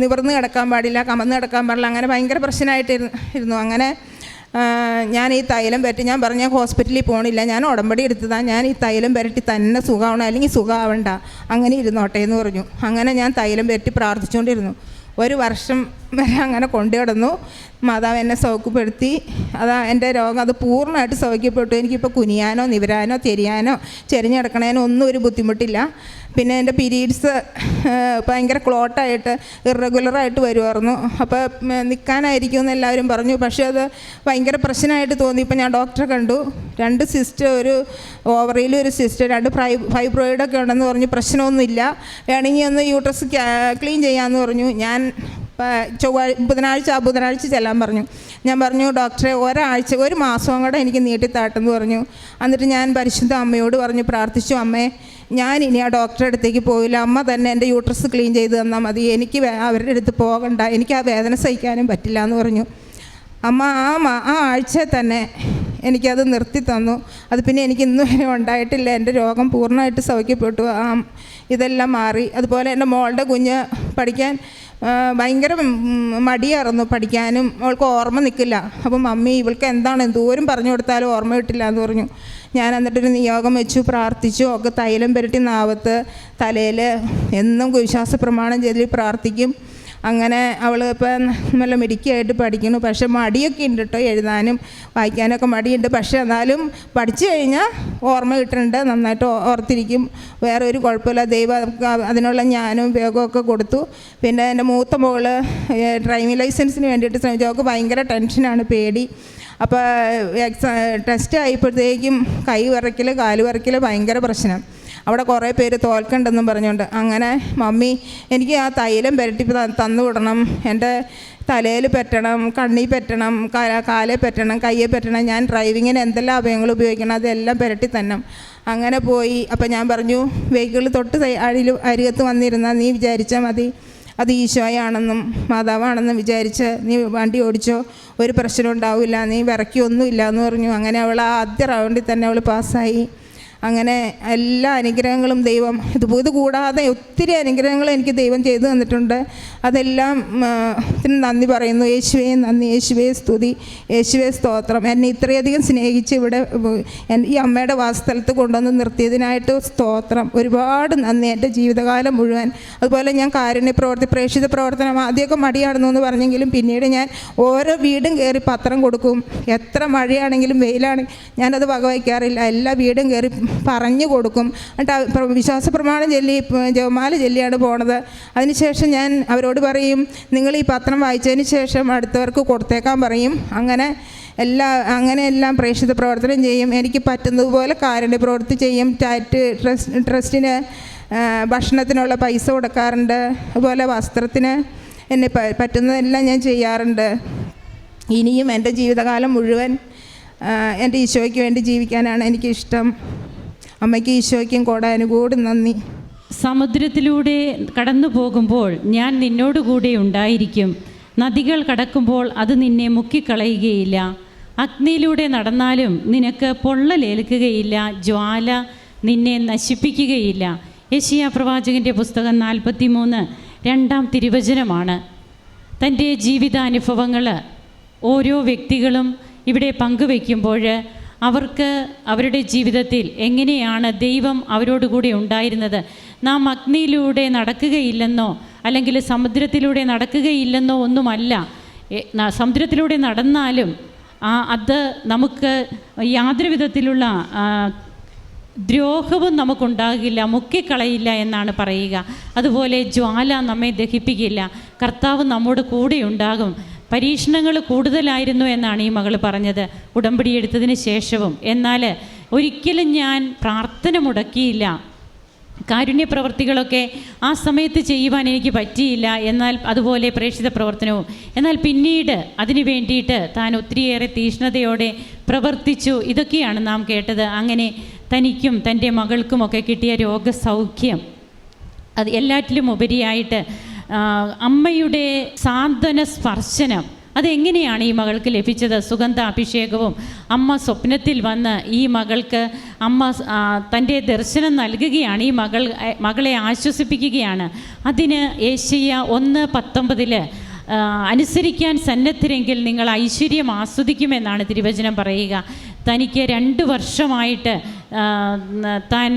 നിവർന്ന് കിടക്കാൻ പാടില്ല കമന്ന് കിടക്കാൻ പാടില്ല. അങ്ങനെ ഭയങ്കര പ്രശ്നമായിട്ട് ഇരുന്നു ഇരുന്നു. അങ്ങനെ ഞാൻ ഈ തൈലം പറ്റി ഞാൻ പറഞ്ഞ ഹോസ്പിറ്റലിൽ പോകണില്ല ഞാൻ ഉടമ്പടി എടുത്തതാണ് ഞാൻ ഈ തൈലം പരട്ടി തന്നെ സുഖമാവണം അല്ലെങ്കിൽ സുഖമാവണ്ട അങ്ങനെ ഇരുന്നോട്ടേ എന്ന് പറഞ്ഞു. അങ്ങനെ ഞാൻ തൈലം പരട്ടി പ്രാർത്ഥിച്ചുകൊണ്ടിരുന്നു. ഒരു വർഷം അങ്ങനെ കൊണ്ടുകിടന്നു മാതാവ് എന്നെ സൗഖ്യപ്പെടുത്തി. അതാ എന്റെ രോഗം അത് പൂർണമായിട്ട് സൗഖ്യപ്പെട്ടു. എനിക്കിപ്പോൾ കുനിയാനോ നിവരാനോ തെരിയാനോ ചെരിഞ്ഞെടുക്കണേനോ ഒന്നും ഒരു ബുദ്ധിമുട്ടില്ല. പിന്നെ എന്റെ പീരീഡ്സ് ഭയങ്കര ക്ലോട്ടായിട്ട് ഇറഗുലറായിട്ട് വരുമായിരുന്നു അപ്പോൾ നിൽക്കാനായിരിക്കും എന്ന് എല്ലാവരും പറഞ്ഞു. പക്ഷേ അത് ഭയങ്കര പ്രശ്നമായിട്ട് തോന്നി. ഇപ്പം ഞാൻ ഡോക്ടറെ കണ്ടു. രണ്ട് സിസ്റ്റർ ഒരു ഓവറിയിൽ ഒരു സിസ്റ്റർ രണ്ട് ഫൈ ഫൈബ്രോയിഡൊക്കെ ഉണ്ടെന്ന് പറഞ്ഞു. പ്രശ്നമൊന്നുമില്ല. വേണമെങ്കിൽ ഒന്ന് യൂട്രസ് ക്ലീൻ ചെയ്യാമെന്ന് പറഞ്ഞു. ഞാൻ പ- ചൊവ്വാഴ് ബുധനാഴ്ച ബുധനാഴ്ച ചെല്ലാൻ പറഞ്ഞു. ഞാൻ പറഞ്ഞു ഡോക്ടറെ ഒരാഴ്ച ഒരു മാസവും കൂടെ എനിക്ക് നീട്ടിത്താട്ടെന്ന് പറഞ്ഞു. എന്നിട്ട് ഞാൻ പരിശുദ്ധ അമ്മയോട് പറഞ്ഞു പ്രാർത്ഥിച്ചു അമ്മേ ഞാൻ ഇനി ആ ഡോക്ടറെ അടുത്തേക്ക് പോയില്ല അമ്മ തന്നെ എന്റെ യൂട്രസ് ക്ലീൻ ചെയ്ത് തന്നാൽ മതി. എനിക്ക് അവരുടെ അടുത്ത് പോകണ്ട. എനിക്ക് ആ വേദന സഹിക്കാനും പറ്റില്ല എന്ന് പറഞ്ഞു. അമ്മ ആ ആ ആഴ്ച തന്നെ എനിക്കത് നിർത്തി തന്നു. അത് പിന്നെ എനിക്ക് ഇന്നു വരെ ഉണ്ടായിട്ടില്ല. എന്റെ രോഗം പൂർണമായിട്ട് സൗഖ്യപ്പെട്ടു. ആ ഇതെല്ലാം മാറി. അതുപോലെ എന്റെ മോളുടെ കുഞ്ഞ് പഠിക്കാൻ ഭയങ്കര മടിയായിരുന്നു പഠിക്കാനും. അവൾക്ക് ഓർമ്മ നിൽക്കില്ല. അപ്പം മമ്മി ഇവൾക്ക് എന്താണ്? എന്തോരം പറഞ്ഞു കൊടുത്താലും ഓർമ്മ കിട്ടില്ല എന്ന് പറഞ്ഞു. ഞാൻ എന്നിട്ടൊരു നിയോഗം വെച്ചു പ്രാർത്ഥിച്ചു. ഒക്കെ തൈലം പുരട്ടി നാവത്ത് തലയിൽ എന്നും വിശ്വാസ പ്രമാണം ചെയ്തിൽ പ്രാർത്ഥിക്കും. അങ്ങനെ അവൾ ഇപ്പം നല്ല മിടുക്കിയായിട്ട് പഠിക്കുന്നു. പക്ഷെ മടിയൊക്കെ ഉണ്ട് കേട്ടോ എഴുതാനും വായിക്കാനൊക്കെ മടിയുണ്ട്. പക്ഷേ എന്നാലും പഠിച്ചു കഴിഞ്ഞാൽ ഓർമ്മ കിട്ടുന്നുണ്ട് നന്നായിട്ട് ഓർത്തിരിക്കും. വേറെ ഒരു കുഴപ്പമില്ല. ദൈവം അതിനുള്ള ജ്ഞാനവും ഉപയോഗമൊക്കെ കൊടുത്തു. പിന്നെ എന്റെ മൂത്ത മോൾ ഡ്രൈവിംഗ് ലൈസൻസിന് വേണ്ടിയിട്ട് ശ്രമിച്ചു. അവൾക്ക് ഭയങ്കര ടെൻഷനാണ് പേടി. അപ്പോൾ എക്സാ ടെസ്റ്റ് ആയപ്പോഴത്തേക്കും കൈ വിറയ്ക്കൽ കാൽ വിറയ്ക്കൽ ഭയങ്കര പ്രശ്നം. അവിടെ കുറേ പേര് തോൽക്കണ്ടെന്നും പറഞ്ഞുകൊണ്ട് അങ്ങനെ മമ്മി എനിക്ക് ആ തൈലം പുരട്ടി തന്നു വിടണം. എന്റെ തലയിൽ പറ്റണം കണ്ണി പറ്റണം കാ- കാലേ പറ്റണം കയ്യെ പറ്റണം. ഞാൻ ഡ്രൈവിങ്ങിന് എന്തെല്ലാം അഭയങ്ങൾ ഉപയോഗിക്കണം അതെല്ലാം പുരട്ടി തന്നെ അങ്ങനെ പോയി. അപ്പം ഞാൻ പറഞ്ഞു വെഹിക്കിൾ തൊട്ട് അഴിൽ അരികത്ത് വന്നിരുന്നാൽ നീ വിചാരിച്ചാൽ മതി. അത് ഈശോയാണെന്നും മാതാവാണെന്നും വിചാരിച്ച് നീ വണ്ടി ഓടിച്ചോ. ഒരു പ്രശ്നം ഉണ്ടാവില്ല. നീ വിറക്കിയൊന്നുമില്ല എന്ന് പറഞ്ഞു. അങ്ങനെ അവൾ ആദ്യ റൗണ്ടിൽ തന്നെ അവൾ പാസ്സായി. അങ്ങനെ എല്ലാ അനുഗ്രഹങ്ങളും ദൈവം ഇത് ഇത് കൂടാതെ ഒത്തിരി അനുഗ്രഹങ്ങൾ എനിക്ക് ദൈവം ചെയ്തു തന്നിട്ടുണ്ട്. അതെല്ലാം നന്ദി പറയുന്നു. യേശുവേ നന്ദി. യേശുവേ സ്തുതി. യേശുവേ സ്തോത്രം. എന്നെ ഇത്രയധികം സ്നേഹിച്ച് ഇവിടെ ഈ അമ്മയുടെ വാസസ്ഥലത്ത് കൊണ്ടുവന്ന് നിർത്തിയതിനായിട്ട് സ്തോത്രം. ഒരുപാട് നന്ദി. എന്റെ ജീവിതകാലം മുഴുവൻ. അതുപോലെ ഞാൻ കാരുണ്യ പ്രവർത്തി പ്രേക്ഷിത പ്രവർത്തനം ആദ്യമൊക്കെ മടിയാണെന്നു എന്ന് പറഞ്ഞെങ്കിലും പിന്നീട് ഞാൻ ഓരോ വീടും കയറി പത്രം കൊടുക്കും. എത്ര മഴയാണെങ്കിലും വെയിലാണെങ്കിലും ഞാനത് വകവയ്ക്കാറില്ല. എല്ലാ വീടും കയറി പറഞ്ഞു കൊടുക്കും. എന്നിട്ട് വിശ്വാസ പ്രമാണം ചൊല്ലി ജവമാല ചൊല്ലിയാണ് പോണത്. അതിനുശേഷം ഞാൻ അവരോട് പറയും നിങ്ങൾ ഈ പത്രം വായിച്ചതിന് ശേഷം അടുത്തവർക്ക് കൊടുത്തേക്കാൻ പറയും. അങ്ങനെ എല്ലാ അങ്ങനെ എല്ലാം പ്രേക്ഷിത പ്രവർത്തനം ചെയ്യും. എനിക്ക് പറ്റുന്നതുപോലെ കാരുണ്യ പ്രവൃത്തി ചെയ്യും. ടാറ്റ് ട്രസ്റ്റ് ട്രസ്റ്റിന് ഭക്ഷണത്തിനുള്ള പൈസ കൊടുക്കാറുണ്ട്. അതുപോലെ വസ്ത്രത്തിന് എന്നെ പറ്റുന്നതെല്ലാം ഞാൻ ചെയ്യാറുണ്ട്. ഇനിയും എന്റെ ജീവിതകാലം മുഴുവൻ എന്റെ ഈശോയ്ക്ക് വേണ്ടി ജീവിക്കാനാണ് എനിക്കിഷ്ടം. അമ്മയ്ക്ക് ഈശോയ്ക്കും കോടാനുകൂടി നന്ദി. സമുദ്രത്തിലൂടെ കടന്നു പോകുമ്പോൾ ഞാൻ നിന്നോടുകൂടെ ഉണ്ടായിരിക്കും. നദികൾ കടക്കുമ്പോൾ അത് നിന്നെ മുക്കിക്കളയുകയില്ല. അഗ്നിയിലൂടെ നടന്നാലും നിനക്ക് പൊള്ളലേൽക്കുകയില്ല. ജ്വാല നിന്നെ നശിപ്പിക്കുകയില്ല. യശിയ പ്രവാചകന്റെ പുസ്തകം നാൽപ്പത്തി മൂന്ന് രണ്ടാം തിരുവചനമാണ്. തന്റെ ജീവിതാനുഭവങ്ങൾ ഓരോ വ്യക്തികളും ഇവിടെ പങ്കുവെക്കുമ്പോൾ അവർക്ക് അവരുടെ ജീവിതത്തിൽ എങ്ങനെയാണ് ദൈവം അവരോടുകൂടി ഉണ്ടായിരുന്നത്? നാം അഗ്നിയിലൂടെ നടക്കുകയില്ലെന്നോ അല്ലെങ്കിൽ സമുദ്രത്തിലൂടെ നടക്കുകയില്ലെന്നോ ഒന്നുമല്ല. സമുദ്രത്തിലൂടെ നടന്നാലും അത് നമുക്ക് യാതൊരു വിധത്തിലുള്ള ദ്രോഹവും നമുക്കുണ്ടാകില്ല മുക്കിക്കളയില്ല എന്നാണ് പറയുക. അതുപോലെ ജ്വാല നമ്മെ ദഹിപ്പിക്കില്ല. കർത്താവ് നമ്മുടെ കൂടെ ഉണ്ടാകും പരീക്ഷണങ്ങൾ കൂടുതലായിരുന്നു എന്നാണ് ഈ മകൾ പറഞ്ഞത്. ഉടമ്പടി എടുത്തതിന് ശേഷവും. എന്നാൽ ഒരിക്കലും ഞാൻ പ്രാർത്ഥന മുടക്കിയില്ല. കാരുണ്യപ്രവർത്തികളൊക്കെ ആ സമയത്ത് ചെയ്യുവാൻ എനിക്ക് പറ്റിയില്ല. എന്നാൽ അതുപോലെ പ്രേക്ഷിത പ്രവർത്തനവും. എന്നാൽ പിന്നീട് അതിനു വേണ്ടിയിട്ട് താൻ ഒത്തിരിയേറെ തീഷ്ണതയോടെ പ്രവർത്തിച്ചു. ഇതൊക്കെയാണ് നാം കേട്ടത്. അങ്ങനെ തനിക്കും തന്റെ മകൾക്കുമൊക്കെ കിട്ടിയ രോഗസൗഖ്യം. അത് എല്ലാറ്റിലും ഉപരിയായിട്ട് അമ്മയുടെ സാന്ത്വന സ്പർശനം അതെങ്ങനെയാണ് ഈ മകൾക്ക് ലഭിച്ചത്? സുഗന്ധ അഭിഷേകവും അമ്മ സ്വപ്നത്തിൽ വന്ന് ഈ മകൾക്ക് അമ്മ തന്റെ ദർശനം നൽകുകയാണ് ഈ മകൾ മകളെ ആശ്വസിപ്പിക്കുകയാണ്. അതിന് ഏഷ്യ ഒന്ന് പത്തൊമ്പതിൽ അനുസരിക്കാൻ സന്നദ്ധരെങ്കിൽ നിങ്ങൾ ഐശ്വര്യം ആസ്വദിക്കുമെന്നാണ് തിരുവചനം പറയുക. തനിക്ക് രണ്ട് വർഷമായിട്ട് താൻ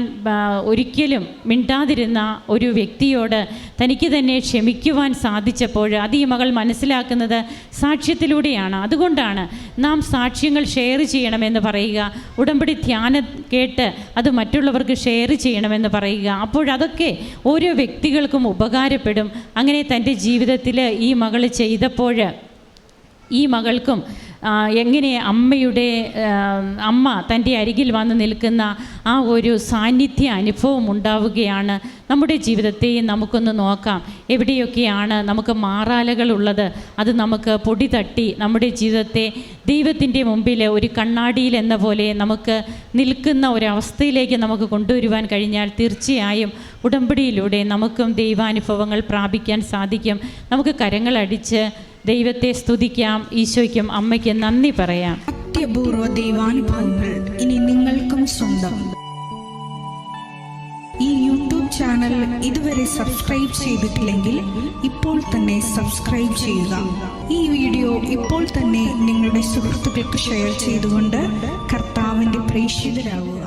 ഒരിക്കലും മിണ്ടാതിരുന്ന ഒരു വ്യക്തിയോട് തനിക്ക് തന്നെ ക്ഷമിക്കുവാൻ സാധിച്ചപ്പോൾ അത് ഈ മകൾ മനസ്സിലാക്കുന്നത് സാക്ഷ്യത്തിലൂടെയാണ്. അതുകൊണ്ടാണ് നാം സാക്ഷ്യങ്ങൾ ഷെയർ ചെയ്യണമെന്ന് പറയുക ഉടമ്പടി ധ്യാനം കേട്ട് അത് മറ്റുള്ളവർക്ക് ഷെയർ ചെയ്യണമെന്ന് പറയുക. അപ്പോഴതൊക്കെ ഓരോ വ്യക്തികൾക്കും ഉപകാരപ്പെടും. അങ്ങനെ തന്റെ ജീവിതത്തിൽ ഈ മകൾ ചെയ്തപ്പോൾ ഈ മകൾക്കും എങ്ങനെ അമ്മയുടെ അമ്മ തന്റെ അരികിൽ വന്ന് നിൽക്കുന്ന ആ ഒരു സാന്നിധ്യ അനുഭവം ഉണ്ടാവുകയാണ് നമ്മുടെ ജീവിതത്തെയും നമുക്കൊന്ന് നോക്കാം. എവിടെയൊക്കെയാണ് നമുക്ക് മാറാലകൾ ഉള്ളത്? അത് നമുക്ക് പൊടി തട്ടി നമ്മുടെ ജീവിതത്തെ ദൈവത്തിന്റെ മുമ്പിൽ ഒരു കണ്ണാടിയിൽ എന്ന പോലെ നമുക്ക് നിൽക്കുന്ന ഒരവസ്ഥയിലേക്ക് നമുക്ക് കൊണ്ടുവരുവാൻ കഴിഞ്ഞാൽ തീർച്ചയായും ഉടമ്പടിയിലൂടെ നമുക്കും ദൈവാനുഭവങ്ങൾ പ്രാപിക്കാൻ സാധിക്കും. നമുക്ക് കരങ്ങളടിച്ച് ദൈവത്തെ സ്തുതിക്കാം ഈശോയ്ക്കും അമ്മയ്ക്കും നന്ദി പറയാം. അത്യപൂർവ ദൈവാനുഭവങ്ങൾ ഇനി നിങ്ങൾക്കും സ്വന്തം. ഈ യൂട്യൂബ് ചാനൽ ഇതുവരെ സബ്സ്ക്രൈബ് ചെയ്തിട്ടില്ലെങ്കിൽ ഇപ്പോൾ തന്നെ സബ്സ്ക്രൈബ് ചെയ്യുക. ഈ വീഡിയോ ഇപ്പോൾ തന്നെ നിങ്ങളുടെ സുഹൃത്തുക്കൾക്ക് ഷെയർ ചെയ്തുകൊണ്ട് കർത്താവിന്റെ പ്രേക്ഷിതരാകുക.